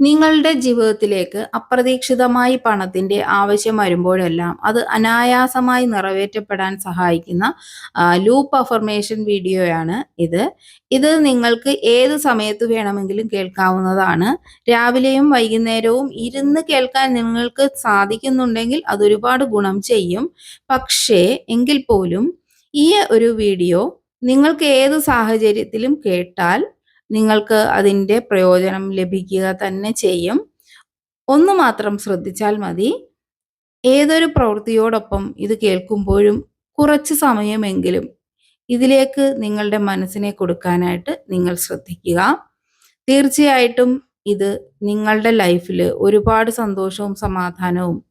നിങ്ങളുടെ ജീവിതത്തിലേക്ക് അപ്രതീക്ഷിതമായി പണത്തിന്റെ ആവശ്യം വരുമ്പോഴെല്ലാം അത് അനായാസമായി നിറവേറ്റപ്പെടാൻ സഹായിക്കുന്ന ലൂപ്പ് അഫർമേഷൻ വീഡിയോയാണ് ഇത്. ഇത് നിങ്ങൾക്ക് ഏത് സമയത്ത് വേണമെങ്കിലും കേൾക്കാവുന്നതാണ്. രാവിലെയും വൈകുന്നേരവും ഇരുന്ന് കേൾക്കാൻ നിങ്ങൾക്ക് സാധിക്കുന്നുണ്ടെങ്കിൽ അതൊരുപാട് ഗുണം ചെയ്യും. പക്ഷേ എങ്കിൽ പോലും ഈ ഒരു വീഡിയോ നിങ്ങൾക്ക് ഏത് സാഹചര്യത്തിലും കേട്ടാൽ നിങ്ങൾക്ക് അതിന്റെ പ്രയോജനം ലഭിക്കുക തന്നെ ചെയ്യും. ഒന്ന് മാത്രം ശ്രദ്ധിച്ചാൽ മതി. ഏതൊരു പ്രവൃത്തിയോടൊപ്പം ഇത് കേൾക്കുമ്പോഴും കുറച്ച് സമയമെങ്കിലും ഇതിലേക്ക് നിങ്ങളുടെ മനസ്സിനെ കൊടുക്കാനായിട്ട് നിങ്ങൾ ശ്രദ്ധിക്കുക. തീർച്ചയായിട്ടും ഇത് നിങ്ങളുടെ ലൈഫിൽ ഒരുപാട് സന്തോഷവും സമാധാനവും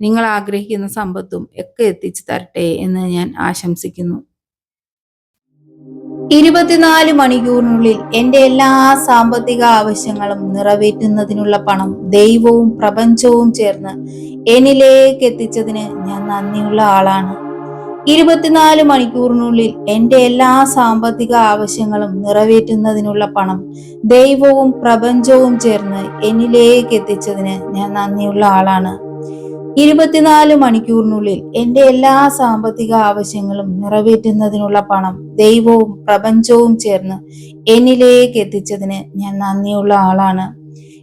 നിങ്ങൾ ആഗ്രഹിക്കുന്ന സമ്പത്തും ഒക്കെ എത്തിച്ചു തരട്ടെ എന്ന് ഞാൻ ആശംസിക്കുന്നു. ഇരുപത്തിനാല് മണിക്കൂറിനുള്ളിൽ എന്റെ എല്ലാ സാമ്പത്തിക ആവശ്യങ്ങളും നിറവേറ്റുന്നതിനുള്ള പണം ദൈവവും പ്രപഞ്ചവും ചേർന്ന് എന്നിലേക്ക് എത്തിച്ചതിന് ഞാൻ നന്ദിയുള്ള ആളാണ്. ഇരുപത്തിനാല് മണിക്കൂറിനുള്ളിൽ എന്റെ എല്ലാ സാമ്പത്തിക ആവശ്യങ്ങളും നിറവേറ്റുന്നതിനുള്ള പണം ദൈവവും പ്രപഞ്ചവും ചേർന്ന് എന്നിലേക്ക് എത്തിച്ചതിന് ഞാൻ നന്ദിയുള്ള ആളാണ്. ഇരുപത്തിനാല് മണിക്കൂറിനുള്ളിൽ എന്റെ എല്ലാ സാമ്പത്തിക ആവശ്യങ്ങളും നിറവേറ്റുന്നതിനുള്ള പണം ദൈവവും പ്രപഞ്ചവും ചേർന്ന് എന്നിലേക്ക് എത്തിച്ചതിന് ഞാൻ നന്ദിയുള്ള ആളാണ്.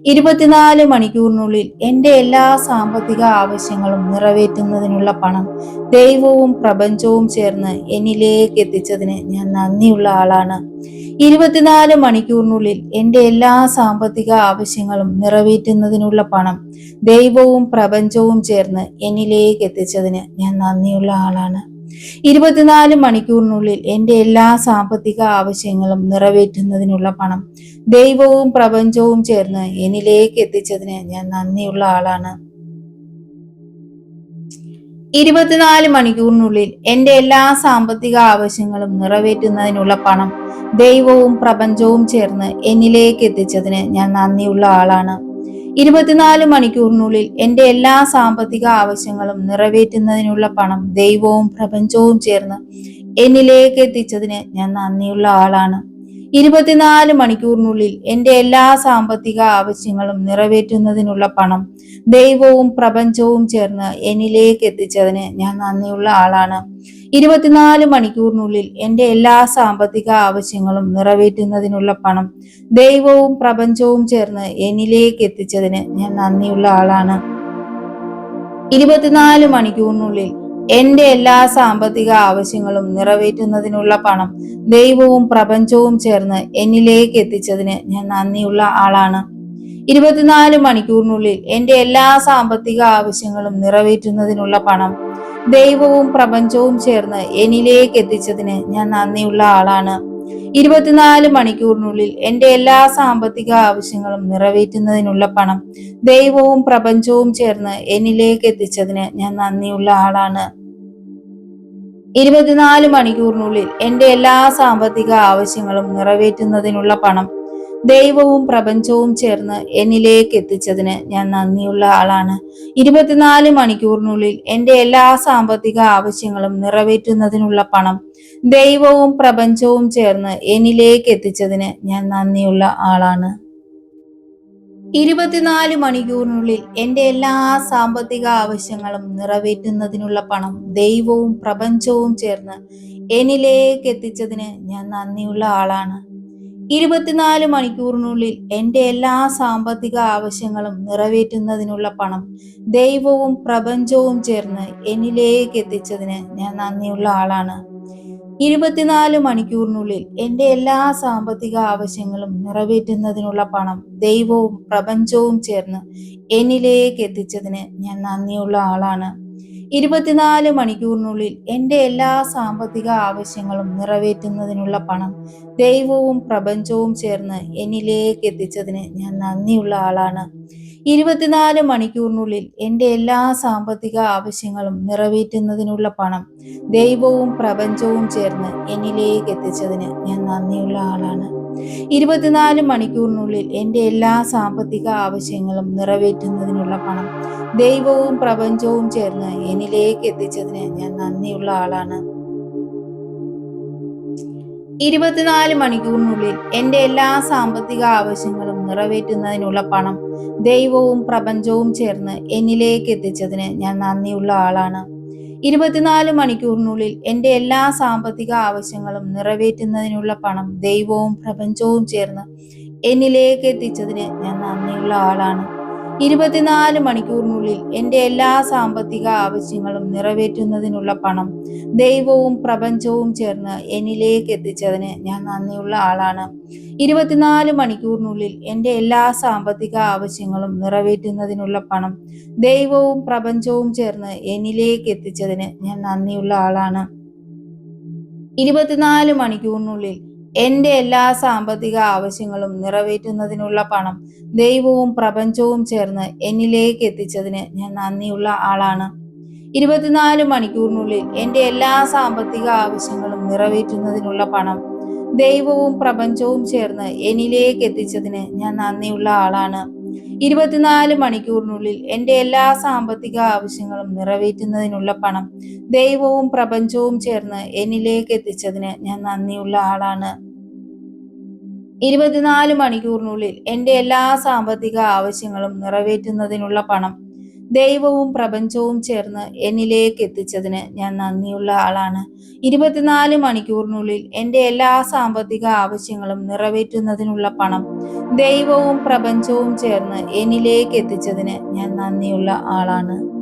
ഇരുപത്തിനാല് മണിക്കൂറിനുള്ളിൽ എന്റെ എല്ലാ സാമ്പത്തിക ആവശ്യങ്ങളും നിറവേറ്റുന്നതിനുള്ള പണം ദൈവവും പ്രപഞ്ചവും ചേർന്ന് എന്നിലേക്ക് എത്തിച്ചതിന് ഞാൻ നന്ദിയുള്ള ആളാണ്. ഇരുപത്തിനാല് മണിക്കൂറിനുള്ളിൽ എന്റെ എല്ലാ സാമ്പത്തിക ആവശ്യങ്ങളും നിറവേറ്റുന്നതിനുള്ള പണം ദൈവവും പ്രപഞ്ചവും ചേർന്ന് എന്നിലേക്ക് എത്തിച്ചതിന് ഞാൻ നന്ദിയുള്ള ആളാണ്. ഇരുപത്തിനാല് മണിക്കൂറിനുള്ളിൽ എന്റെ എല്ലാ സാമ്പത്തിക ആവശ്യങ്ങളും നിറവേറ്റുന്നതിനുള്ള പണം ദൈവവും പ്രപഞ്ചവും ചേർന്ന് എന്നിലേക്ക് എത്തിച്ചതിന് ഞാൻ നന്ദിയുള്ള ആളാണ്. ഇരുപത്തിനാല് മണിക്കൂറിനുള്ളിൽ എന്റെ എല്ലാ സാമ്പത്തിക ആവശ്യങ്ങളും നിറവേറ്റുന്നതിനുള്ള പണം ദൈവവും പ്രപഞ്ചവും ചേർന്ന് എന്നിലേക്ക് എത്തിച്ചതിന് ഞാൻ നന്ദിയുള്ള ആളാണ്. ഇരുപത്തിനാല് മണിക്കൂറിനുള്ളിൽ എന്റെ എല്ലാ സാമ്പത്തിക ആവശ്യങ്ങളും നിറവേറ്റുന്നതിനുള്ള പണം ദൈവവും പ്രപഞ്ചവും ചേർന്ന് എന്നിലേക്ക് എത്തിച്ചതിന് ഞാൻ നന്ദിയുള്ള ആളാണ്. ഇരുപത്തിനാല് മണിക്കൂറിനുള്ളിൽ എന്റെ എല്ലാ സാമ്പത്തിക ആവശ്യങ്ങളും നിറവേറ്റുന്നതിനുള്ള പണം ദൈവവും പ്രപഞ്ചവും ചേർന്ന് എന്നിലേക്ക് എത്തിച്ചതിന് ഞാൻ നന്ദിയുള്ള ആളാണ്. ഇരുപത്തിനാല് മണിക്കൂറിനുള്ളിൽ എന്റെ എല്ലാ സാമ്പത്തിക ആവശ്യങ്ങളും നിറവേറ്റുന്നതിനുള്ള പണം ദൈവവും പ്രപഞ്ചവും ചേർന്ന് എന്നിലേക്ക് എത്തിച്ചതിന് ഞാൻ നന്ദിയുള്ള ആളാണ്. ഇരുപത്തിനാല് മണിക്കൂറിനുള്ളിൽ എന്റെ എല്ലാ സാമ്പത്തിക ആവശ്യങ്ങളും നിറവേറ്റുന്നതിനുള്ള പണം ദൈവവും പ്രപഞ്ചവും ചേർന്ന് എന്നിലേക്ക് എത്തിച്ചതിന് ഞാൻ നന്ദിയുള്ള ആളാണ്. ഇരുപത്തിനാല് മണിക്കൂറിനുള്ളിൽ എന്റെ എല്ലാ സാമ്പത്തിക ആവശ്യങ്ങളും നിറവേറ്റുന്നതിനുള്ള പണം ദൈവവും പ്രപഞ്ചവും ചേർന്ന് എന്നിലേക്ക് എത്തിച്ചതിന് ഞാൻ നന്ദിയുള്ള ആളാണ്. ഇരുപത്തിനാല് മണിക്കൂറിനുള്ളിൽ എന്റെ എല്ലാ സാമ്പത്തിക ആവശ്യങ്ങളും നിറവേറ്റുന്നതിനുള്ള പണം ദൈവവും പ്രപഞ്ചവും ചേർന്ന് എന്നിലേക്ക് എത്തിച്ചതിന് ഞാൻ നന്ദിയുള്ള ആളാണ്. ഇരുപത്തിനാല് മണിക്കൂറിനുള്ളിൽ എന്റെ എല്ലാ സാമ്പത്തിക ആവശ്യങ്ങളും നിറവേറ്റുന്നതിനുള്ള പണം ദൈവവും പ്രപഞ്ചവും ചേർന്ന് എന്നിലേക്ക് എത്തിച്ചതിന് ഞാൻ നന്ദിയുള്ള ആളാണ്. ഇരുപത്തിനാല് മണിക്കൂറിനുള്ളിൽ എന്റെ എല്ലാ സാമ്പത്തിക ആവശ്യങ്ങളും നിറവേറ്റുന്നതിനുള്ള പണം ദൈവവും പ്രപഞ്ചവും ചേർന്ന് എന്നിലേക്ക് എത്തിച്ചതിന് ഞാൻ നന്ദിയുള്ള ആളാണ്. ഇരുപത്തിനാല് മണിക്കൂറിനുള്ളിൽ എന്റെ എല്ലാ സാമ്പത്തിക ആവശ്യങ്ങളും നിറവേറ്റുന്നതിനുള്ള പണം ദൈവവും പ്രപഞ്ചവും ചേർന്ന് എന്നിലേക്ക് എത്തിച്ചതിന് ഞാൻ നന്ദിയുള്ള ആളാണ്. ഇരുപത്തിനാല് മണിക്കൂറിനുള്ളിൽ എന്റെ എല്ലാ സാമ്പത്തിക ആവശ്യങ്ങളും നിറവേറ്റുന്നതിനുള്ള പണം ദൈവവും പ്രപഞ്ചവും ചേർന്ന് എന്നിലേക്ക് എത്തിച്ചതിന് ഞാൻ നന്ദിയുള്ള ആളാണ്. ഇരുപത്തിനാല് മണിക്കൂറിനുള്ളിൽ എന്റെ എല്ലാ സാമ്പത്തിക ആവശ്യങ്ങളും നിറവേറ്റുന്നതിനുള്ള പണം ദൈവവും പ്രപഞ്ചവും ചേർന്ന് എന്നിലേക്ക് എത്തിച്ചതിന് ഞാൻ നന്ദിയുള്ള ആളാണ്. ഇരുപത്തിനാല് മണിക്കൂറിനുള്ളിൽ എന്റെ എല്ലാ സാമ്പത്തിക ആവശ്യങ്ങളും നിറവേറ്റുന്നതിനുള്ള പണം ദൈവവും പ്രപഞ്ചവും ചേർന്ന് എന്നിലേക്ക് എത്തിച്ചതിന് ഞാൻ നന്ദിയുള്ള ആളാണ്. ഇരുപത്തിനാല് മണിക്കൂറിനുള്ളിൽ എന്റെ എല്ലാ സാമ്പത്തിക ആവശ്യങ്ങളും നിറവേറ്റുന്നതിനുള്ള പണം ദൈവവും പ്രപഞ്ചവും ചേർന്ന് എന്നിലേക്ക് എത്തിച്ചതിന് ഞാൻ നന്ദിയുള്ള ആളാണ്. ഇരുപത്തിനാല് മണിക്കൂറിനുള്ളിൽ എന്റെ എല്ലാ സാമ്പത്തിക ആവശ്യങ്ങളും നിറവേറ്റുന്നതിനുള്ള പണം ദൈവവും പ്രപഞ്ചവും ചേർന്ന് എന്നിലേക്ക് എത്തിച്ചതിന് ഞാൻ നന്ദിയുള്ള ആളാണ്. ഇരുപത്തിനാല് മണിക്കൂറിനുള്ളിൽ എന്റെ എല്ലാ സാമ്പത്തിക ആവശ്യങ്ങളും നിറവേറ്റുന്നതിനുള്ള പണം ദൈവവും പ്രപഞ്ചവും ചേർന്ന് എന്നിലേക്ക് എത്തിച്ചതിന് ഞാൻ നന്ദിയുള്ള ആളാണ്. ഇരുപത്തിനാല് മണിക്കൂറിനുള്ളിൽ എന്റെ എല്ലാ സാമ്പത്തിക ആവശ്യങ്ങളും നിറവേറ്റുന്നതിനുള്ള പണം ദൈവവും പ്രപഞ്ചവും ചേർന്ന് എന്നിലേക്ക് എത്തിച്ചതിന് ഞാൻ നന്ദിയുള്ള ആളാണ്. ഇരുപത്തിനാല് മണിക്കൂറിനുള്ളിൽ എന്റെ എല്ലാ സാമ്പത്തിക ആവശ്യങ്ങളും നിറവേറ്റുന്നതിനുള്ള പണം ദൈവവും പ്രപഞ്ചവും ചേർന്ന് എന്നിലേക്ക് എത്തിച്ചതിന് ഞാൻ നന്ദിയുള്ള ആളാണ്. ഇരുപത്തിനാല് മണിക്കൂറിനുള്ളിൽ എന്റെ എല്ലാ സാമ്പത്തിക ആവശ്യങ്ങളും നിറവേറ്റുന്നതിനുള്ള പണം ദൈവവും പ്രപഞ്ചവും ചേർന്ന് എന്നിലേക്ക് എത്തിച്ചതിന് ഞാൻ നന്ദിയുള്ള ആളാണ്. ഇരുപത്തിനാല് മണിക്കൂറിനുള്ളിൽ എന്റെ എല്ലാ സാമ്പത്തിക ആവശ്യങ്ങളും നിറവേറ്റുന്നതിനുള്ള പണം ദൈവവും പ്രപഞ്ചവും ചേർന്ന് എന്നിലേക്ക് എത്തിച്ചതിന് ഞാൻ നന്ദിയുള്ള ആളാണ്. ഇരുപത്തിനാല് മണിക്കൂറിനുള്ളിൽ എന്റെ എല്ലാ സാമ്പത്തിക ആവശ്യങ്ങളും നിറവേറ്റുന്നതിനുള്ള പണം ദൈവവും പ്രപഞ്ചവും ചേർന്ന് എന്നിലേക്ക് എത്തിച്ചതിന് ഞാൻ നന്ദിയുള്ള ആളാണ്. ഇരുപത്തിനാല് മണിക്കൂറിനുള്ളിൽ എന്റെ എല്ലാ സാമ്പത്തിക ആവശ്യങ്ങളും നിറവേറ്റുന്നതിനുള്ള പണം ദൈവവും പ്രപഞ്ചവും ചേർന്ന് എന്നിലേക്ക് എത്തിച്ചതിന് ഞാൻ നന്ദിയുള്ള ആളാണ്. ഇരുപത്തിനാല് മണിക്കൂറിനുള്ളിൽ എന്റെ എല്ലാ സാമ്പത്തിക ആവശ്യങ്ങളും നിറവേറ്റുന്നതിനുള്ള പണം ദൈവവും പ്രപഞ്ചവും ചേർന്ന് എന്നിലേക്ക് എത്തിച്ചതിന് ഞാൻ നന്ദിയുള്ള ആളാണ്. ഇരുപത്തിനാല് മണിക്കൂറിനുള്ളിൽ എന്റെ എല്ലാ സാമ്പത്തിക ആവശ്യങ്ങളും നിറവേറ്റുന്നതിനുള്ള പണം ദൈവവും പ്രപഞ്ചവും ചേർന്ന് എന്നിലേക്ക് എത്തിച്ചതിന് ഞാൻ നന്ദിയുള്ള ആളാണ്.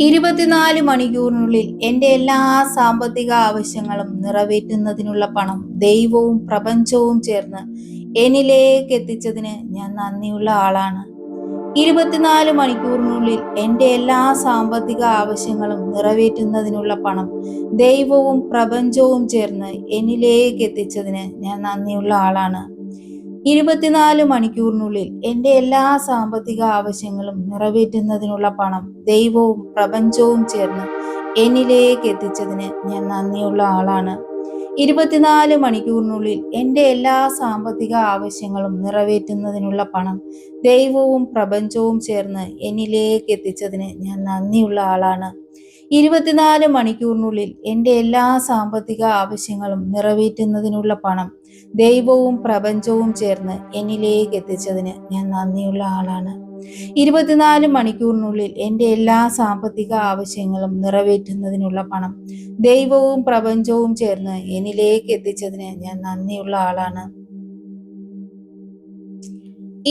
ഇരുപത്തിനാല് മണിക്കൂറിനുള്ളിൽ എന്റെ എല്ലാ സാമ്പത്തിക ആവശ്യങ്ങളും നിറവേറ്റുന്നതിനുള്ള പണം ദൈവവും പ്രപഞ്ചവും ചേർന്ന് എന്നിലേക്ക് എത്തിച്ചതിന് ഞാൻ നന്ദിയുള്ള ആളാണ്. ഇരുപത്തിനാല് മണിക്കൂറിനുള്ളിൽ എന്റെ എല്ലാ സാമ്പത്തിക ആവശ്യങ്ങളും നിറവേറ്റുന്നതിനുള്ള പണം ദൈവവും പ്രപഞ്ചവും ചേർന്ന് എന്നിലേക്ക് എത്തിച്ചതിന് ഞാൻ നന്ദിയുള്ള ആളാണ്. ഇരുപത്തിനാല് മണിക്കൂറിനുള്ളിൽ എന്റെ എല്ലാ സാമ്പത്തിക ആവശ്യങ്ങളും നിറവേറ്റുന്നതിനുള്ള പണം ദൈവവും പ്രപഞ്ചവും ചേർന്ന് എന്നിലേക്ക് എത്തിച്ചതിന് ഞാൻ നന്ദിയുള്ള ആളാണ്. ഇരുപത്തിനാല് മണിക്കൂറിനുള്ളിൽ എന്റെ എല്ലാ സാമ്പത്തിക ആവശ്യങ്ങളും നിറവേറ്റുന്നതിനുള്ള പണം ദൈവവും പ്രപഞ്ചവും ചേർന്ന് എന്നിലേക്ക് എത്തിച്ചതിന് ഞാൻ നന്ദിയുള്ള ആളാണ്. ഇരുപത്തിനാല് മണിക്കൂറിനുള്ളിൽ എന്റെ എല്ലാ സാമ്പത്തിക ആവശ്യങ്ങളും നിറവേറ്റുന്നതിനുള്ള പണം ദൈവവും പ്രപഞ്ചവും ചേർന്ന് എന്നിലേക്ക് എത്തിച്ചതിന് ഞാൻ നന്ദിയുള്ള ആളാണ്. ഇരുപത്തിനാല് മണിക്കൂറിനുള്ളിൽ എന്റെ എല്ലാ സാമ്പത്തിക ആവശ്യങ്ങളും നിറവേറ്റുന്നതിനുള്ള പണം ദൈവവും പ്രപഞ്ചവും ചേർന്ന് എന്നിലേക്ക് എത്തിച്ചതിന് ഞാൻ നന്ദിയുള്ള ആളാണ്.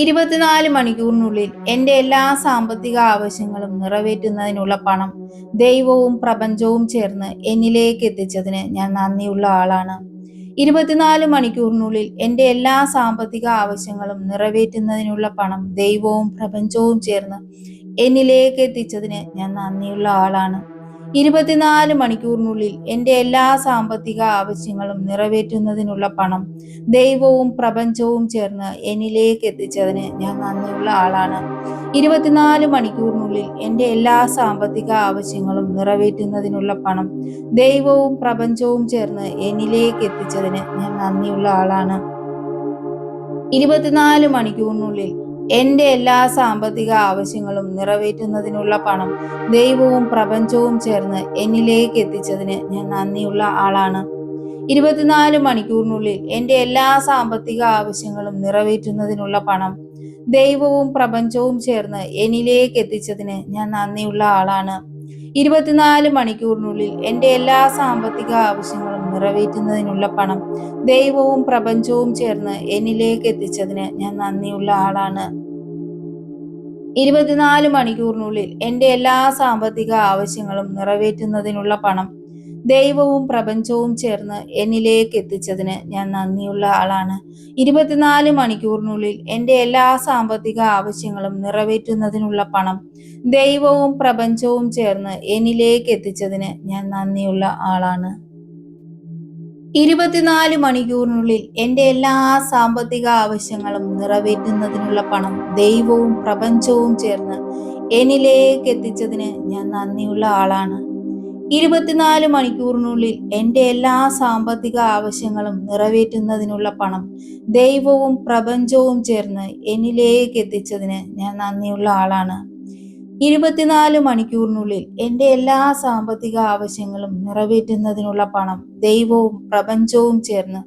ഇരുപത്തിനാല് മണിക്കൂറിനുള്ളിൽ എന്റെ എല്ലാ സാമ്പത്തിക ആവശ്യങ്ങളും നിറവേറ്റുന്നതിനുള്ള പണം ദൈവവും പ്രപഞ്ചവും ചേർന്ന് എന്നിലേക്ക് എത്തിച്ചതിന് ഞാൻ നന്ദിയുള്ള ആളാണ്. ഇരുപത്തിനാല് മണിക്കൂറിനുള്ളിൽ എന്റെ എല്ലാ സാമ്പത്തിക ആവശ്യങ്ങളും നിറവേറ്റുന്നതിനുള്ള പണം ദൈവവും പ്രപഞ്ചവും ചേർന്ന് എന്നിലേക്ക് എത്തിച്ചതിന് ഞാൻ നന്ദിയുള്ള ആളാണ്. ഇരുപത്തിനാല് മണിക്കൂറിനുള്ളിൽ എന്റെ എല്ലാ സാമ്പത്തിക ആവശ്യങ്ങളും നിറവേറ്റുന്നതിനുള്ള പണം ദൈവവും പ്രപഞ്ചവും ചേർന്ന് എന്നിലേക്ക് എത്തിച്ചതിന് ഞാൻ നന്ദിയുള്ള ആളാണ്. ഇരുപത്തിനാല് മണിക്കൂറിനുള്ളിൽ എന്റെ എല്ലാ സാമ്പത്തിക ആവശ്യങ്ങളും നിറവേറ്റുന്നതിനുള്ള പണം ദൈവവും പ്രപഞ്ചവും ചേർന്ന് എന്നിലേക്ക് എത്തിച്ചതിന് ഞാൻ നന്ദിയുള്ള ആളാണ്. ഇരുപത്തിനാല് മണിക്കൂറിനുള്ളിൽ എന്റെ എല്ലാ സാമ്പത്തിക ആവശ്യങ്ങളും നിറവേറ്റുന്നതിനുള്ള പണം ദൈവവും പ്രപഞ്ചവും ചേർന്ന് എന്നിലേക്ക് എത്തിച്ചതിന് ഞാൻ നന്ദിയുള്ള ആളാണ്. ഇരുപത്തിനാല് മണിക്കൂറിനുള്ളിൽ എന്റെ എല്ലാ സാമ്പത്തിക ആവശ്യങ്ങളും നിറവേറ്റുന്നതിനുള്ള പണം ദൈവവും പ്രപഞ്ചവും ചേർന്ന് എന്നിലേക്ക് എത്തിച്ചതിന് ഞാൻ നന്ദിയുള്ള ആളാണ്. ഇരുപത്തിനാല് മണിക്കൂറിനുള്ളിൽ എന്റെ എല്ലാ സാമ്പത്തിക ആവശ്യങ്ങളും നിറവേറ്റുന്നതിനുള്ള പണം ദൈവവും പ്രപഞ്ചവും ചേർന്ന് എന്നിലേക്ക് എത്തിച്ചതിന് ഞാൻ നന്ദിയുള്ള ആളാണ്. ഇരുപത്തിനാല് മണിക്കൂറിനുള്ളിൽ എന്റെ എല്ലാ സാമ്പത്തിക ആവശ്യങ്ങളും നിറവേറ്റുന്നതിനുള്ള പണം ദൈവവും പ്രപഞ്ചവും ചേർന്ന് എന്നിലേക്ക് എത്തിച്ചതിന് ഞാൻ നന്ദിയുള്ള ആളാണ്. ഇരുപത്തിനാല് മണിക്കൂറിനുള്ളിൽ എന്റെ എല്ലാ സാമ്പത്തിക ആവശ്യങ്ങളും നിറവേറ്റുന്നതിനുള്ള പണം ദൈവവും പ്രപഞ്ചവും ചേർന്ന് എന്നിലേക്ക് എത്തിച്ചതിന് ഞാൻ നന്ദിയുള്ള ആളാണ്. ഇരുപത്തിനാല് മണിക്കൂറിനുള്ളിൽ എന്റെ എല്ലാ സാമ്പത്തിക ആവശ്യങ്ങളും നിറവേറ്റുന്നതിനുള്ള പണം ദൈവവും പ്രപഞ്ചവും ചേർന്ന് എന്നിലേക്ക് എത്തിച്ചതിന് ഞാൻ നന്ദിയുള്ള ആളാണ്. ഇരുപത്തിനാല് മണിക്കൂറിനുള്ളിൽ എന്റെ എല്ലാ സാമ്പത്തിക ആവശ്യങ്ങളും നിറവേറ്റുന്നതിനുള്ള പണം ദൈവവും പ്രപഞ്ചവും ചേർന്ന് എന്നിലേക്ക് എത്തിച്ചതിന് ഞാൻ നന്ദിയുള്ള ആളാണ്. ഇരുപത്തിനാല് മണിക്കൂറിനുള്ളിൽ എന്റെ എല്ലാ സാമ്പത്തിക ആവശ്യങ്ങളും നിറവേറ്റുന്നതിനുള്ള പണം ദൈവവും പ്രപഞ്ചവും ചേർന്ന്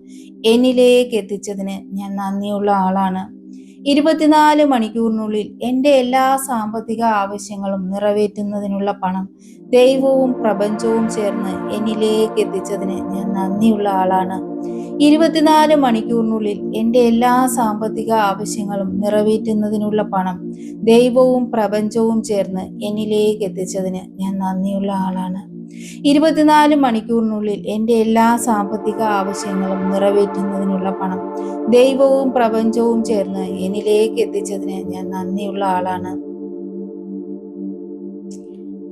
എന്നിലേക്ക് എത്തിച്ചതിന് ഞാൻ നന്ദിയുള്ള ആളാണ്. ഇരുപത്തിനാല് മണിക്കൂറിനുള്ളിൽ എന്റെ എല്ലാ സാമ്പത്തിക ആവശ്യങ്ങളും നിറവേറ്റുന്നതിനുള്ള പണം ദൈവവും പ്രപഞ്ചവും ചേർന്ന് എന്നിലേക്ക് എത്തിച്ചതിന് ഞാൻ നന്ദിയുള്ള ആളാണ്. ഇരുപത്തിനാല് മണിക്കൂറിനുള്ളിൽ എന്റെ എല്ലാ സാമ്പത്തിക ആവശ്യങ്ങളും നിറവേറ്റുന്നതിനുള്ള പണം ദൈവവും പ്രപഞ്ചവും ചേർന്ന് എന്നിലേക്ക് എത്തിച്ചതിന് ഞാൻ നന്ദിയുള്ള ആളാണ്. ഇരുപത്തിനാല് മണിക്കൂറിനുള്ളിൽ എന്റെ എല്ലാ സാമ്പത്തിക ആവശ്യങ്ങളും നിറവേറ്റുന്നതിനുള്ള പണം ദൈവവും പ്രപഞ്ചവും ചേർന്ന് എന്നിലേക്ക് എത്തിച്ചതിന് ഞാൻ നന്ദിയുള്ള ആളാണ്.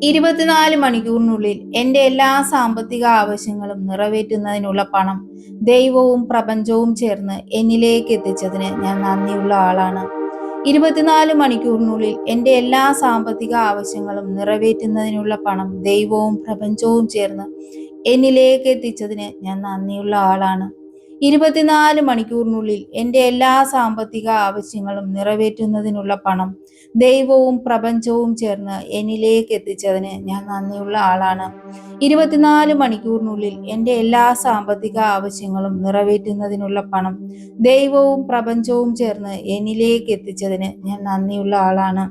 ഇരുപത്തിനാല് മണിക്കൂറിനുള്ളിൽ എന്റെ എല്ലാ സാമ്പത്തിക ആവശ്യങ്ങളും നിറവേറ്റുന്നതിനുള്ള പണം ദൈവവും പ്രപഞ്ചവും ചേർന്ന് എന്നിലേക്ക് എത്തിച്ചതിന് ഞാൻ നന്ദിയുള്ള ആളാണ്. ഇരുപത്തിനാല് മണിക്കൂറിനുള്ളിൽ എന്റെ എല്ലാ സാമ്പത്തിക ആവശ്യങ്ങളും നിറവേറ്റുന്നതിനുള്ള പണം ദൈവവും പ്രപഞ്ചവും ചേർന്ന് എന്നിലേക്ക് എത്തിച്ചതിന് ഞാൻ നന്ദിയുള്ള ആളാണ്. ഇരുപത്തിനാല് മണിക്കൂറിനുള്ളിൽ എന്റെ എല്ലാ സാമ്പത്തിക ആവശ്യങ്ങളും നിറവേറ്റുന്നതിനുള്ള പണം ദൈവവും പ്രപഞ്ചവും ചേർന്ന് എന്നിലേക്ക് എത്തിച്ചതിന് ഞാൻ നന്ദിയുള്ള ആളാണ്. ഇരുപത്തിനാല് മണിക്കൂറിനുള്ളിൽ എന്റെ എല്ലാ സാമ്പത്തിക ആവശ്യങ്ങളും നിറവേറ്റുന്നതിനുള്ള പണം ദൈവവും പ്രപഞ്ചവും ചേർന്ന് എന്നിലേക്ക് എത്തിച്ചതിന് ഞാൻ നന്ദിയുള്ള ആളാണ്.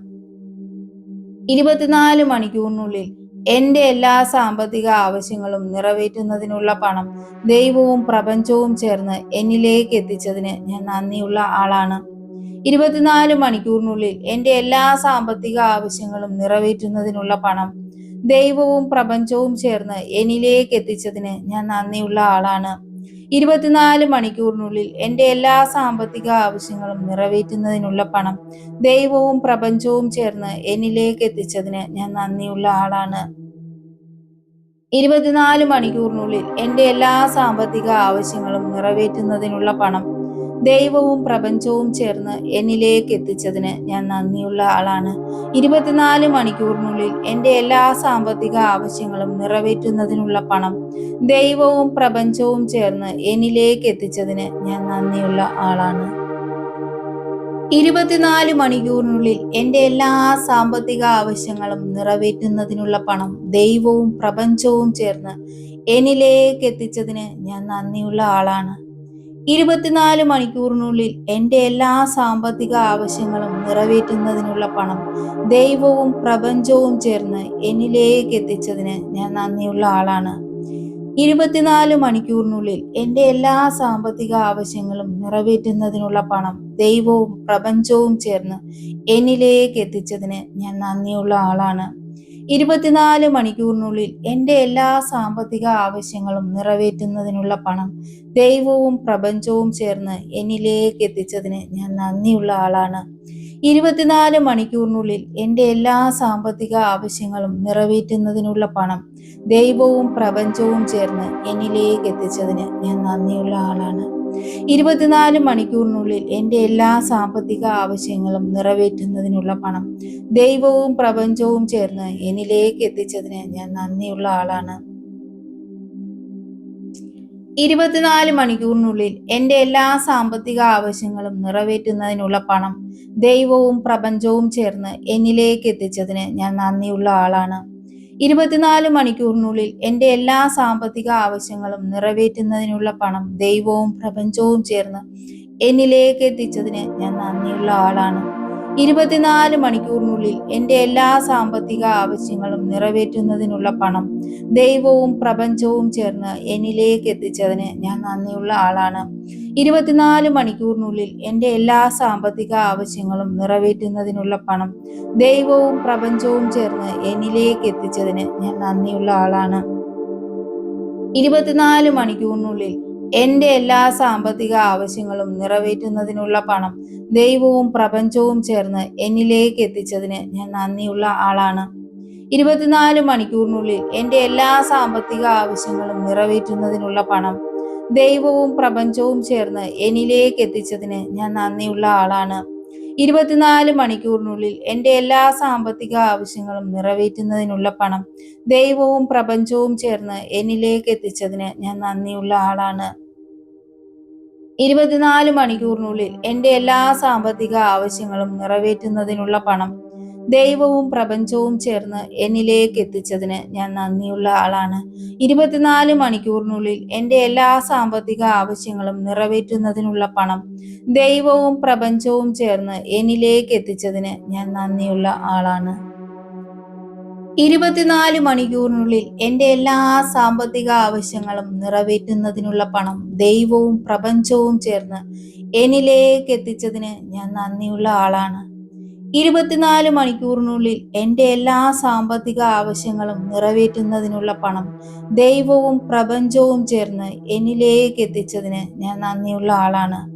ഇരുപത്തിനാല് മണിക്കൂറിനുള്ളിൽ എന്റെ എല്ലാ സാമ്പത്തിക ആവശ്യങ്ങളും നിറവേറ്റുന്നതിനുള്ള പണം ദൈവവും പ്രപഞ്ചവും ചേർന്ന് എന്നിലേക്ക് എത്തിച്ചതിന് ഞാൻ നന്ദിയുള്ള ആളാണ്. ഇരുപത്തിനാല് മണിക്കൂറിനുള്ളിൽ എന്റെ എല്ലാ സാമ്പത്തിക ആവശ്യങ്ങളും നിറവേറ്റുന്നതിനുള്ള പണം ദൈവവും പ്രപഞ്ചവും ചേർന്ന് എന്നിലേക്ക് എത്തിച്ചതിന് ഞാൻ നന്ദിയുള്ള ആളാണ്. ഇരുപത്തിനാല് മണിക്കൂറിനുള്ളിൽ എന്റെ എല്ലാ സാമ്പത്തിക ആവശ്യങ്ങളും നിറവേറ്റുന്നതിനുള്ള പണം ദൈവവും പ്രപഞ്ചവും ചേർന്ന് എന്നിലേക്ക് എത്തിച്ചതിന് ഞാൻ നന്ദിയുള്ള ആളാണ്. ഇരുപത്തിനാല് മണിക്കൂറിനുള്ളിൽ എന്റെ എല്ലാ സാമ്പത്തിക ആവശ്യങ്ങളും നിറവേറ്റുന്നതിനുള്ള പണം ദൈവവും പ്രപഞ്ചവും ചേർന്ന് എന്നിലേക്ക് എത്തിച്ചതിന് ഞാൻ നന്ദിയുള്ള ആളാണ്. ഇരുപത്തിനാല് മണിക്കൂറിനുള്ളിൽ എന്റെ എല്ലാ സാമ്പത്തിക ആവശ്യങ്ങളും നിറവേറ്റുന്നതിനുള്ള പണം ദൈവവും പ്രപഞ്ചവും ചേർന്ന് എന്നിലേക്ക് എത്തിച്ചതിന് ഞാൻ നന്ദിയുള്ള ആളാണ്. ഇരുപത്തിനാല് മണിക്കൂറിനുള്ളിൽ എന്റെ എല്ലാ സാമ്പത്തിക ആവശ്യങ്ങളും നിറവേറ്റുന്നതിനുള്ള പണം ദൈവവും പ്രപഞ്ചവും ചേർന്ന് എന്നിലേക്ക് എത്തിച്ചതിന് ഞാൻ നന്ദിയുള്ള ആളാണ്. ഇരുപത്തിനാല് മണിക്കൂറിനുള്ളിൽ എന്റെ എല്ലാ സാമ്പത്തിക ആവശ്യങ്ങളും നിറവേറ്റുന്നതിനുള്ള പണം ദൈവവും പ്രപഞ്ചവും ചേർന്ന് എന്നിലേക്ക് എത്തിച്ചതിന് ഞാൻ നന്ദിയുള്ള ആളാണ്. ഇരുപത്തിനാല് മണിക്കൂറിനുള്ളിൽ എന്റെ എല്ലാ സാമ്പത്തിക ആവശ്യങ്ങളും നിറവേറ്റുന്നതിനുള്ള പണം ദൈവവും പ്രപഞ്ചവും ചേർന്ന് എന്നിലേക്ക് എത്തിച്ചതിന് ഞാൻ നന്ദിയുള്ള ആളാണ്. ഇരുപത്തിനാല് മണിക്കൂറിനുള്ളിൽ എന്റെ എല്ലാ സാമ്പത്തിക ആവശ്യങ്ങളും നിറവേറ്റുന്നതിനുള്ള പണം ദൈവവും പ്രപഞ്ചവും ചേർന്ന് എന്നിലേക്ക് എത്തിച്ചതിന് ഞാൻ നന്ദിയുള്ള ആളാണ്. ഇരുപത്തിനാല് മണിക്കൂറിനുള്ളിൽ എന്റെ എല്ലാ സാമ്പത്തിക ആവശ്യങ്ങളും നിറവേറ്റുന്നതിനുള്ള പണം ദൈവവും പ്രപഞ്ചവും ചേർന്ന് എന്നിലേക്ക് എത്തിച്ചതിന് ഞാൻ നന്ദിയുള്ള ആളാണ്. ഇരുപത്തിനാല് മണിക്കൂറിനുള്ളിൽ എന്റെ എല്ലാ സാമ്പത്തിക ആവശ്യങ്ങളും നിറവേറ്റുന്നതിനുള്ള പണം ദൈവവും പ്രപഞ്ചവും ചേർന്ന് എന്നിലേക്ക് എത്തിച്ചതിന് ഞാൻ നന്ദിയുള്ള ആളാണ്. ഇരുപത്തിനാല് മണിക്കൂറിനുള്ളിൽ എന്റെ എല്ലാ സാമ്പത്തിക ആവശ്യങ്ങളും നിറവേറ്റുന്നതിനുള്ള പണം ദൈവവും പ്രപഞ്ചവും ചേർന്ന് എന്നിലേക്ക് എത്തിച്ചതിന് ഞാൻ നന്ദിയുള്ള ആളാണ്. ഇരുപത്തിനാല് മണിക്കൂറിനുള്ളിൽ എന്റെ എല്ലാ സാമ്പത്തിക ആവശ്യങ്ങളും നിറവേറ്റുന്നതിനുള്ള പണം ദൈവവും പ്രപഞ്ചവും ചേർന്ന് എന്നിലേക്ക് എത്തിച്ചതിന് ഞാൻ നന്ദിയുള്ള ആളാണ്. ഇരുപത്തിനാല് മണിക്കൂറിനുള്ളിൽ എന്റെ എല്ലാ സാമ്പത്തിക ആവശ്യങ്ങളും നിറവേറ്റുന്നതിനുള്ള പണം ദൈവവും പ്രപഞ്ചവും ചേർന്ന് എന്നിലേക്ക് എത്തിച്ചതിന് ഞാൻ നന്ദിയുള്ള ആളാണ്. ഇരുപത്തിനാല് മണിക്കൂറിനുള്ളിൽ എന്റെ എല്ലാ സാമ്പത്തിക ആവശ്യങ്ങളും നിറവേറ്റുന്നതിനുള്ള പണം ദൈവവും പ്രപഞ്ചവും ചേർന്ന് എന്നിലേക്ക് എത്തിച്ചതിന് ഞാൻ നന്ദിയുള്ള ആളാണ്. ഇരുപത്തിനാല് മണിക്കൂറിനുള്ളിൽ എന്റെ എല്ലാ സാമ്പത്തിക ആവശ്യങ്ങളും നിറവേറ്റുന്നതിനുള്ള പണം ദൈവവും പ്രപഞ്ചവും ചേർന്ന് എന്നിലേക്ക് എത്തിച്ചതിന് ഞാൻ നന്ദിയുള്ള ആളാണ്. ഇരുപത്തിനാല് മണിക്കൂറിനുള്ളിൽ എന്റെ എല്ലാ സാമ്പത്തിക ആവശ്യങ്ങളും നിറവേറ്റുന്നതിനുള്ള പണം ദൈവവും പ്രപഞ്ചവും ചേർന്ന് എന്നിലേക്ക് എത്തിച്ചതിന് ഞാൻ നന്ദിയുള്ള ആളാണ്. ഇരുപത്തിനാല് മണിക്കൂറിനുള്ളിൽ എന്റെ എല്ലാ സാമ്പത്തിക ആവശ്യങ്ങളും നിറവേറ്റുന്നതിനുള്ള പണം ദൈവവും പ്രപഞ്ചവും ചേർന്ന് എന്നിലേക്ക് എത്തിച്ചതിന് ഞാൻ നന്ദിയുള്ള ആളാണ്. ഇരുപത്തിനാല് മണിക്കൂറിനുള്ളിൽ എന്റെ എല്ലാ സാമ്പത്തിക ആവശ്യങ്ങളും നിറവേറ്റുന്നതിനുള്ള പണം ദൈവവും പ്രപഞ്ചവും ചേർന്ന് എന്നിലേക്ക് എത്തിച്ചതിന് ഞാൻ നന്ദിയുള്ള ആളാണ്. ഇരുപത്തിനാല് മണിക്കൂറിനുള്ളിൽ എന്റെ എല്ലാ സാമ്പത്തിക ആവശ്യങ്ങളും നിറവേറ്റുന്നതിനുള്ള പണം ദൈവവും പ്രപഞ്ചവും ചേർന്ന് എന്നിലേക്ക് എത്തിച്ചതിന് ഞാൻ നന്ദിയുള്ള ആളാണ്. ഇരുപത്തിനാല് മണിക്കൂറിനുള്ളിൽ എന്റെ എല്ലാ സാമ്പത്തിക ആവശ്യങ്ങളും നിറവേറ്റുന്നതിനുള്ള പണം ദൈവവും പ്രപഞ്ചവും ചേർന്ന് എന്നിലേക്ക് എത്തിച്ചതിന് ഞാൻ നന്ദിയുള്ള ആളാണ്. ഇരുപത്തിനാല് മണിക്കൂറിനുള്ളിൽ എന്റെ എല്ലാ സാമ്പത്തിക ആവശ്യങ്ങളും നിറവേറ്റുന്നതിനുള്ള പണം ദൈവവും പ്രപഞ്ചവും ചേർന്ന് എന്നിലേക്ക് എത്തിച്ചതിന് ഞാൻ നന്ദിയുള്ള ആളാണ്.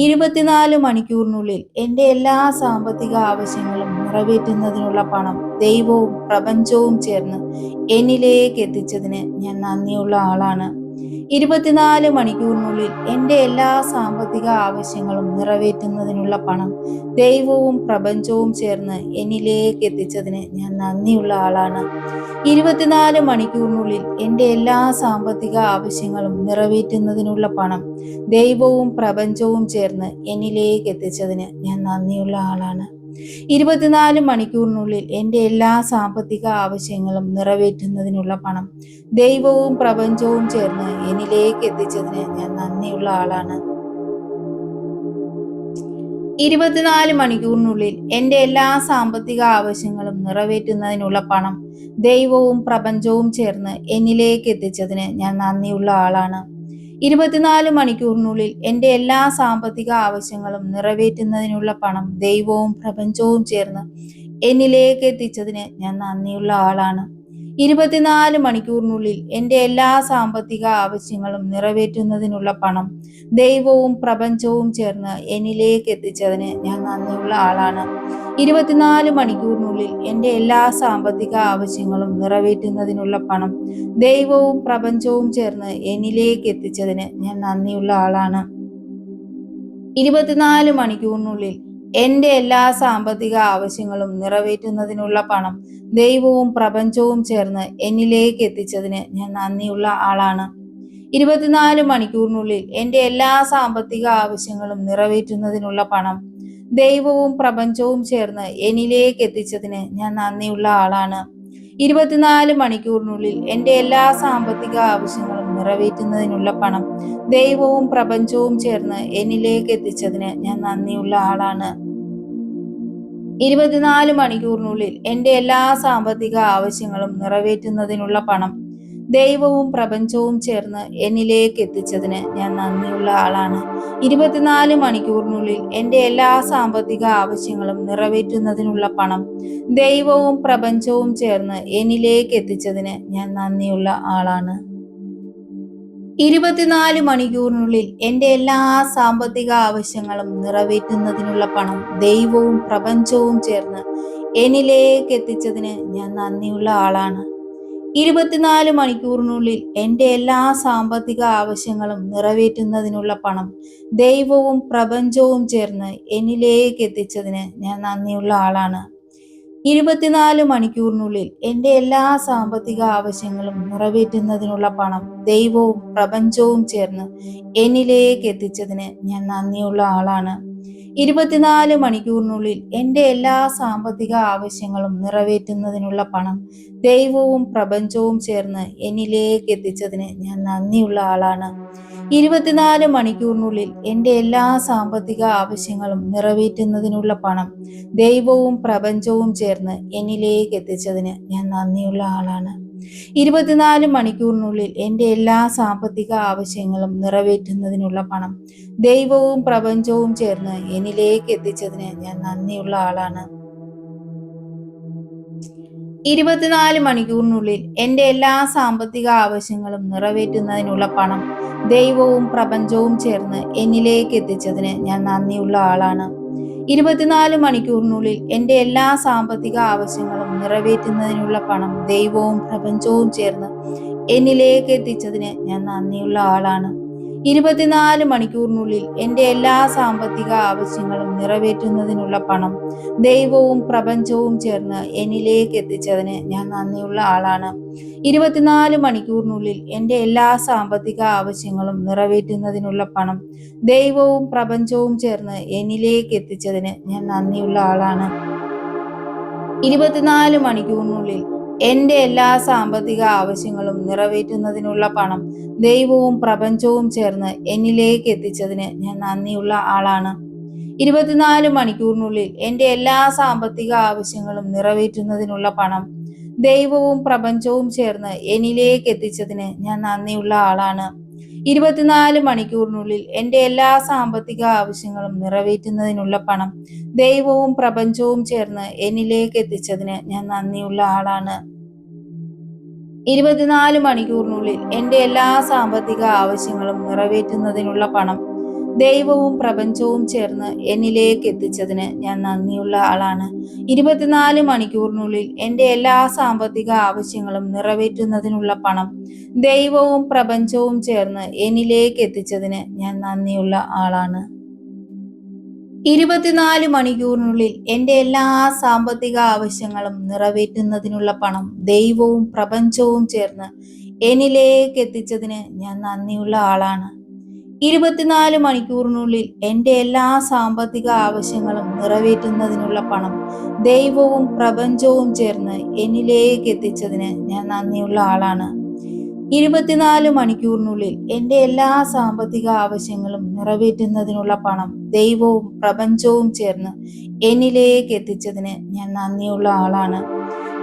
ഇരുപത്തിനാല് മണിക്കൂറിനുള്ളിൽ എന്റെ എല്ലാ സാമ്പത്തിക ആവശ്യങ്ങളും നിറവേറ്റുന്നതിനുള്ള പണം ദൈവവും പ്രപഞ്ചവും ചേർന്ന് എന്നിലേക്ക് എത്തിച്ചതിന് ഞാൻ നന്ദിയുള്ള ആളാണ്. ഇരുപത്തിനാല് മണിക്കൂറിനുള്ളിൽ എന്റെ എല്ലാ സാമ്പത്തിക ആവശ്യങ്ങളും നിറവേറ്റുന്നതിനുള്ള പണം ദൈവവും പ്രപഞ്ചവും ചേർന്ന് എന്നിലേക്ക് എത്തിച്ചതിന് ഞാൻ നന്ദിയുള്ള ആളാണ്. ഇരുപത്തിനാല് മണിക്കൂറിനുള്ളിൽ എന്റെ എല്ലാ സാമ്പത്തിക ആവശ്യങ്ങളും നിറവേറ്റുന്നതിനുള്ള പണം ദൈവവും പ്രപഞ്ചവും ചേർന്ന് എന്നിലേക്ക് എത്തിച്ചതിന് ഞാൻ നന്ദിയുള്ള ആളാണ്. ഇരുപത്തിനാല് മണിക്കൂറിനുള്ളിൽ എന്റെ എല്ലാ സാമ്പത്തിക ആവശ്യങ്ങളും നിറവേറ്റുന്നതിനുള്ള പണം ദൈവവും പ്രപഞ്ചവും ചേർന്ന് എന്നിലേക്ക് എത്തിച്ചതിന് ഞാൻ നന്ദിയുള്ള ആളാണ്. ഇരുപത്തിനാല് മണിക്കൂറിനുള്ളിൽ എന്റെ എല്ലാ സാമ്പത്തിക ആവശ്യങ്ങളും നിറവേറ്റുന്നതിനുള്ള പണം ദൈവവും പ്രപഞ്ചവും ചേർന്ന് എന്നിലേക്ക് എത്തിച്ചതിന് ഞാൻ നന്ദിയുള്ള ആളാണ്. ഇരുപത്തിനാല് മണിക്കൂറിനുള്ളിൽ എന്റെ എല്ലാ സാമ്പത്തിക ആവശ്യങ്ങളും നിറവേറ്റുന്നതിനുള്ള പണം ദൈവവും പ്രപഞ്ചവും ചേർന്ന് എന്നിലേക്ക് എത്തിച്ചതിന് ഞാൻ നന്ദിയുള്ള ആളാണ്. ഇരുപത്തിനാല് മണിക്കൂറിനുള്ളിൽ എന്റെ എല്ലാ സാമ്പത്തിക ആവശ്യങ്ങളും നിറവേറ്റുന്നതിനുള്ള പണം ദൈവവും പ്രപഞ്ചവും ചേർന്ന് എന്നിലേക്ക് എത്തിച്ചതിന് ഞാൻ നന്ദിയുള്ള ആളാണ്. ഇരുപത്തിനാല് മണിക്കൂറിനുള്ളിൽ എന്റെ എല്ലാ സാമ്പത്തിക ആവശ്യങ്ങളും നിറവേറ്റുന്നതിനുള്ള പണം ദൈവവും പ്രപഞ്ചവും ചേർന്ന് എന്നിലേക്ക് എത്തിച്ചതിന് ഞാൻ നന്ദിയുള്ള ആളാണ്. ഇരുപത്തിനാല് മണിക്കൂറിനുള്ളിൽ എന്റെ എല്ലാ സാമ്പത്തിക ആവശ്യങ്ങളും നിറവേറ്റുന്നതിനുള്ള പണം ദൈവവും പ്രപഞ്ചവും ചേർന്ന് എന്നിലേക്ക് എത്തിച്ചതിന് ഞാൻ നന്ദിയുള്ള ആളാണ്. ഇരുപത്തിനാല് മണിക്കൂറിനുള്ളിൽ എന്റെ എല്ലാ സാമ്പത്തിക ആവശ്യങ്ങളും നിറവേറ്റുന്നതിനുള്ള പണം ദൈവവും പ്രപഞ്ചവും ചേർന്ന് എന്നിലേക്ക് എത്തിച്ചതിന് ഞാൻ നന്ദിയുള്ള ആളാണ്. ഇരുപത്തിനാല് മണിക്കൂറിനുള്ളിൽ എന്റെ എല്ലാ സാമ്പത്തിക ആവശ്യങ്ങളും നിറവേറ്റുന്നതിനുള്ള പണം ദൈവവും പ്രപഞ്ചവും ചേർന്ന് എന്നിലേക്ക് എത്തിച്ചതിന് ഞാൻ നന്ദിയുള്ള ആളാണ്. ഇരുപത്തിനാല് മണിക്കൂറിനുള്ളിൽ എന്റെ എല്ലാ സാമ്പത്തിക ആവശ്യങ്ങളും നിറവേറ്റുന്നതിനുള്ള പണം ദൈവവും പ്രപഞ്ചവും ചേർന്ന് എന്നിലേക്ക് എത്തിച്ചതിന് ഞാൻ നന്ദിയുള്ള ആളാണ്. ഇരുപത്തിനാല് മണിക്കൂറിനുള്ളിൽ എന്റെ എല്ലാ സാമ്പത്തിക ആവശ്യങ്ങളും നിറവേറ്റുന്നതിനുള്ള പണം ദൈവവും പ്രപഞ്ചവും ചേർന്ന് എന്നിലേക്ക് എത്തിച്ചതിന് ഞാൻ നന്ദിയുള്ള ആളാണ്. ഇരുപത്തിനാല് മണിക്കൂറിനുള്ളിൽ എന്റെ എല്ലാ സാമ്പത്തിക ആവശ്യങ്ങളും നിറവേറ്റുന്നതിനുള്ള പണം ദൈവവും പ്രപഞ്ചവും ചേർന്ന് എന്നിലേക്ക് എത്തിച്ചതിന് ഞാൻ നന്ദിയുള്ള ആളാണ്. ഇരുപത്തിനാല് മണിക്കൂറിനുള്ളിൽ എന്റെ എല്ലാ സാമ്പത്തിക ആവശ്യങ്ങളും നിറവേറ്റുന്നതിനുള്ള പണം ദൈവവും പ്രപഞ്ചവും ചേർന്ന് എന്നിലേക്ക് എത്തിച്ചതിന് ഞാൻ നന്ദിയുള്ള ആളാണ്. ഇരുപത്തിനാല് മണിക്കൂറിനുള്ളിൽ എന്റെ എല്ലാ സാമ്പത്തിക ആവശ്യങ്ങളും നിറവേറ്റുന്നതിനുള്ള പണം ദൈവവും പ്രപഞ്ചവും ചേർന്ന് എന്നിലേക്ക് എത്തിച്ചതിന് ഞാൻ നന്ദിയുള്ള ആളാണ്. ഇരുപത്തിനാല് മണിക്കൂറിനുള്ളിൽ എന്റെ എല്ലാ സാമ്പത്തിക ആവശ്യങ്ങളും നിറവേറ്റുന്നതിനുള്ള പണം ദൈവവും പ്രപഞ്ചവും ചേർന്ന് എന്നിലേക്ക് എത്തിച്ചതിന് ഞാൻ നന്ദിയുള്ള ആളാണ്. ഇരുപത്തിനാല് മണിക്കൂറിനുള്ളിൽ എന്റെ എല്ലാ സാമ്പത്തിക ആവശ്യങ്ങളും നിറവേറ്റുന്നതിനുള്ള പണം ദൈവവും പ്രപഞ്ചവും ചേർന്ന് എന്നിലേക്ക് എത്തിച്ചതിന് ഞാൻ നന്ദിയുള്ള ആളാണ്. ഇരുപത്തിനാല് മണിക്കൂറിനുള്ളിൽ എന്റെ എല്ലാ സാമ്പത്തിക ആവശ്യങ്ങളും നിറവേറ്റുന്നതിനുള്ള പണം ദൈവവും പ്രപഞ്ചവും ചേർന്ന് എന്നിലേക്ക് എത്തിച്ചതിന് ഞാൻ നന്ദിയുള്ള ആളാണ്. ഇരുപത്തിനാല് മണിക്കൂറിനുള്ളിൽ എന്റെ എല്ലാ സാമ്പത്തിക ആവശ്യങ്ങളും നിറവേറ്റുന്നതിനുള്ള പണം ദൈവവും പ്രപഞ്ചവും ചേർന്ന് എന്നിലേക്ക് എത്തിച്ചതിന് ഞാൻ നന്ദിയുള്ള ആളാണ്. ഇരുപത്തിനാല് മണിക്കൂറിനുള്ളിൽ എന്റെ എല്ലാ സാമ്പത്തിക ആവശ്യങ്ങളും നിറവേറ്റുന്നതിനുള്ള പണം ദൈവവും പ്രപഞ്ചവും ചേർന്ന് എന്നിലേക്ക് എത്തിച്ചതിന് ഞാൻ നന്ദിയുള്ള ആളാണ്. ഇരുപത്തിനാല് മണിക്കൂറിനുള്ളിൽ എന്റെ എല്ലാ സാമ്പത്തിക ആവശ്യങ്ങളും നിറവേറ്റുന്നതിനുള്ള പണം ദൈവവും പ്രപഞ്ചവും ചേർന്ന് എന്നിലേക്ക് എത്തിച്ചതിന് ഞാൻ നന്ദിയുള്ള ആളാണ്. ഇരുപത്തിനാല് മണിക്കൂറിനുള്ളിൽ എന്റെ എല്ലാ സാമ്പത്തിക ആവശ്യങ്ങളും നിറവേറ്റുന്നതിനുള്ള പണം ദൈവവും പ്രപഞ്ചവും ചേർന്ന് എന്നിലേക്ക് എത്തിച്ചതിന് ഞാൻ നന്ദിയുള്ള ആളാണ്. ഇരുപത്തിനാല് മണിക്കൂറിനുള്ളിൽ എന്റെ എല്ലാ സാമ്പത്തിക ആവശ്യങ്ങളും നിറവേറ്റുന്നതിനുള്ള പണം ദൈവവും പ്രപഞ്ചവും ചേർന്ന് എന്നിലേക്ക് എത്തിച്ചതിന് ഞാൻ നന്ദിയുള്ള ആളാണ്. ഇരുപത്തിനാല് മണിക്കൂറിനുള്ളിൽ എന്റെ എല്ലാ സാമ്പത്തിക ആവശ്യങ്ങളും നിറവേറ്റുന്നതിനുള്ള പണം ദൈവവും പ്രപഞ്ചവും ചേർന്ന് എന്നിലേക്ക് എത്തിച്ചതിന് ഞാൻ നന്ദിയുള്ള ആളാണ്. ഇരുപത്തിനാല് മണിക്കൂറിനുള്ളിൽ എന്റെ എല്ലാ സാമ്പത്തിക ആവശ്യങ്ങളും നിറവേറ്റുന്നതിനുള്ള പണം ദൈവവും പ്രപഞ്ചവും ചേർന്ന് എന്നിലേക്ക് എത്തിച്ചതിന് ഞാൻ നന്ദിയുള്ള ആളാണ്. ഇരുപത്തിനാല് മണിക്കൂറിനുള്ളിൽ എന്റെ എല്ലാ സാമ്പത്തിക ആവശ്യങ്ങളും നിറവേറ്റുന്നതിനുള്ള പണം ദൈവവും പ്രപഞ്ചവും ചേർന്ന് എന്നിലേക്ക് എത്തിച്ചതിന് ഞാൻ നന്ദിയുള്ള ആളാണ്. ഇരുപത്തിനാല് മണിക്കൂറിനുള്ളിൽ എന്റെ എല്ലാ സാമ്പത്തിക ആവശ്യങ്ങളും നിറവേറ്റുന്നതിനുള്ള പണം ദൈവവും പ്രപഞ്ചവും ചേർന്ന് എന്നിലേക്ക് എത്തിച്ചതിന് ഞാൻ നന്ദിയുള്ള ആളാണ്. ഇരുപത്തിനാല് മണിക്കൂറിനുള്ളിൽ എന്റെ എല്ലാ സാമ്പത്തിക ആവശ്യങ്ങളും നിറവേറ്റുന്നതിനുള്ള പണം ദൈവവും പ്രപഞ്ചവും ചേർന്ന് എന്നിലേക്ക് എത്തിച്ചതിന് ഞാൻ നന്ദിയുള്ള ആളാണ്. ഇരുപത്തിനാല് മണിക്കൂറിനുള്ളിൽ എന്റെ എല്ലാ സാമ്പത്തിക ആവശ്യങ്ങളും നിറവേറ്റുന്നതിനുള്ള പണം ദൈവവും പ്രപഞ്ചവും ചേർന്ന് എന്നിലേക്ക് എത്തിച്ചതിന് ഞാൻ നന്ദിയുള്ള ആളാണ്. ഇരുപത്തിനാല് മണിക്കൂറിനുള്ളിൽ എന്റെ എല്ലാ സാമ്പത്തിക ആവശ്യങ്ങളും നിറവേറ്റുന്നതിനുള്ള പണം ദൈവവും പ്രപഞ്ചവും ചേർന്ന് എന്നിലേക്ക് എത്തിച്ചതിന് ഞാൻ നന്ദിയുള്ള ആളാണ്.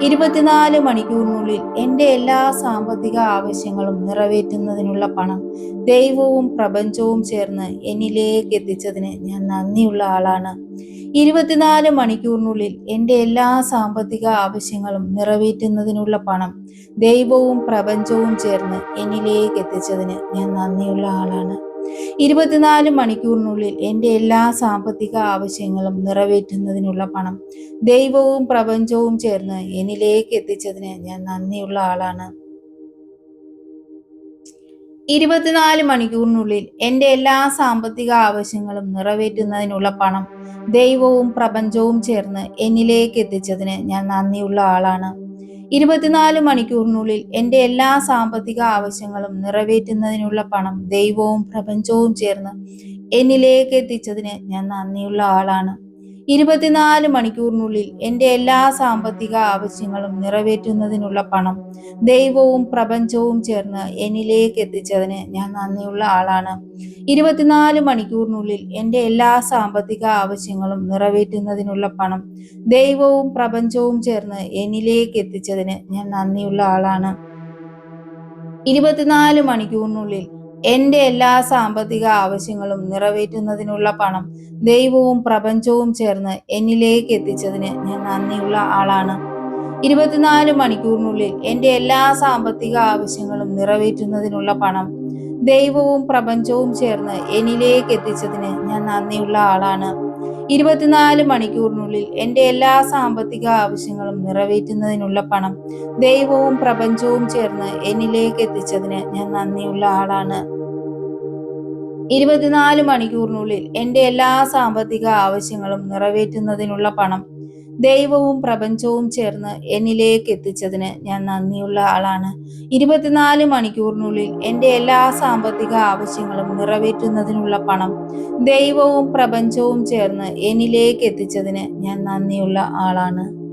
ഇരുപത്തിനാല് മണിക്കൂറിനുള്ളിൽ എന്റെ എല്ലാ സാമ്പത്തിക ആവശ്യങ്ങളും നിറവേറ്റുന്നതിനുള്ള പണം ദൈവവും പ്രപഞ്ചവും ചേർന്ന് എന്നിലേക്ക് എത്തിച്ചതിന് ഞാൻ നന്ദിയുള്ള ആളാണ്. ഇരുപത്തിനാല് മണിക്കൂറിനുള്ളിൽ എന്റെ എല്ലാ സാമ്പത്തിക ആവശ്യങ്ങളും നിറവേറ്റുന്നതിനുള്ള പണം ദൈവവും പ്രപഞ്ചവും ചേർന്ന് എന്നിലേക്ക് എത്തിച്ചതിന് ഞാൻ നന്ദിയുള്ള ആളാണ്. ഇരുപത്തിനാല് മണിക്കൂറിനുള്ളിൽ എന്റെ എല്ലാ സാമ്പത്തിക ആവശ്യങ്ങളും നിറവേറ്റുന്നതിനുള്ള പണം ദൈവവും പ്രപഞ്ചവും ചേർന്ന് എന്നിലേക്ക് എത്തിച്ചതിന് ഞാൻ നന്ദിയുള്ള ആളാണ്. ഇരുപത്തിനാല് മണിക്കൂറിനുള്ളിൽ എന്റെ എല്ലാ സാമ്പത്തിക ആവശ്യങ്ങളും നിറവേറ്റുന്നതിനുള്ള പണം ദൈവവും പ്രപഞ്ചവും ചേർന്ന് എന്നിലേക്ക് എത്തിച്ചതിന് ഞാൻ നന്ദിയുള്ള ആളാണ്. ഇരുപത്തിനാല് മണിക്കൂറിനുള്ളിൽ എന്റെ എല്ലാ സാമ്പത്തിക ആവശ്യങ്ങളും നിറവേറ്റുന്നതിനുള്ള പണം ദൈവവും പ്രപഞ്ചവും ചേർന്ന് എന്നിലേക്ക് എത്തിച്ചതിന് ഞാൻ നന്ദിയുള്ള ആളാണ്. ഇരുപത്തിനാല് മണിക്കൂറിനുള്ളിൽ എന്റെ എല്ലാ സാമ്പത്തിക ആവശ്യങ്ങളും നിറവേറ്റുന്നതിനുള്ള പണം ദൈവവും പ്രപഞ്ചവും ചേർന്ന് എന്നിലേക്ക് എത്തിച്ചതിന് ഞാൻ നന്ദിയുള്ള ആളാണ്. ഇരുപത്തിനാല് മണിക്കൂറിനുള്ളിൽ എന്റെ എല്ലാ സാമ്പത്തിക ആവശ്യങ്ങളും നിറവേറ്റുന്നതിനുള്ള പണം ദൈവവും പ്രപഞ്ചവും ചേർന്ന് എന്നിലേക്ക് എത്തിച്ചതിന് ഞാൻ നന്ദിയുള്ള ആളാണ്. ഇരുപത്തിനാല് മണിക്കൂറിനുള്ളിൽ എന്റെ എല്ലാ സാമ്പത്തിക ആവശ്യങ്ങളും നിറവേറ്റുന്നതിനുള്ള പണം ദൈവവും പ്രപഞ്ചവും ചേർന്ന് എന്നിലേക്ക് എത്തിച്ചതിന് ഞാൻ നന്ദിയുള്ള ആളാണ്. ഇരുപത്തിനാല് മണിക്കൂറിനുള്ളിൽ എന്റെ എല്ലാ സാമ്പത്തിക ആവശ്യങ്ങളും നിറവേറ്റുന്നതിനുള്ള പണം ദൈവവും പ്രപഞ്ചവും ചേർന്ന് എന്നിലേക്ക് എത്തിച്ചതിന് ഞാൻ നന്ദിയുള്ള ആളാണ്. ഇരുപത്തിനാല് മണിക്കൂറിനുള്ളിൽ എന്റെ എല്ലാ സാമ്പത്തിക ആവശ്യങ്ങളും നിറവേറ്റുന്നതിനുള്ള പണം ദൈവവും പ്രപഞ്ചവും ചേർന്ന് എന്നിലേക്ക് എത്തിച്ചതിന് ഞാൻ നന്ദിയുള്ള ആളാണ്. ഇരുപത്തിനാല് മണിക്കൂറിനുള്ളിൽ എന്റെ എല്ലാ സാമ്പത്തിക ആവശ്യങ്ങളും നിറവേറ്റുന്നതിനുള്ള പണം ദൈവവും പ്രപഞ്ചവും ചേർന്ന് എന്നിലേക്ക് എത്തിച്ചതിന് ഞാൻ നന്ദിയുള്ള ആളാണ്. ഇരുപത്തിനാല് മണിക്കൂറിനുള്ളിൽ എന്റെ എല്ലാ സാമ്പത്തിക ആവശ്യങ്ങളും നിറവേറ്റുന്നതിനുള്ള പണം ദൈവവും പ്രപഞ്ചവും ചേർന്ന് എന്നിലേക്ക് എത്തിച്ചതിന് ഞാൻ നന്ദിയുള്ള ആളാണ്.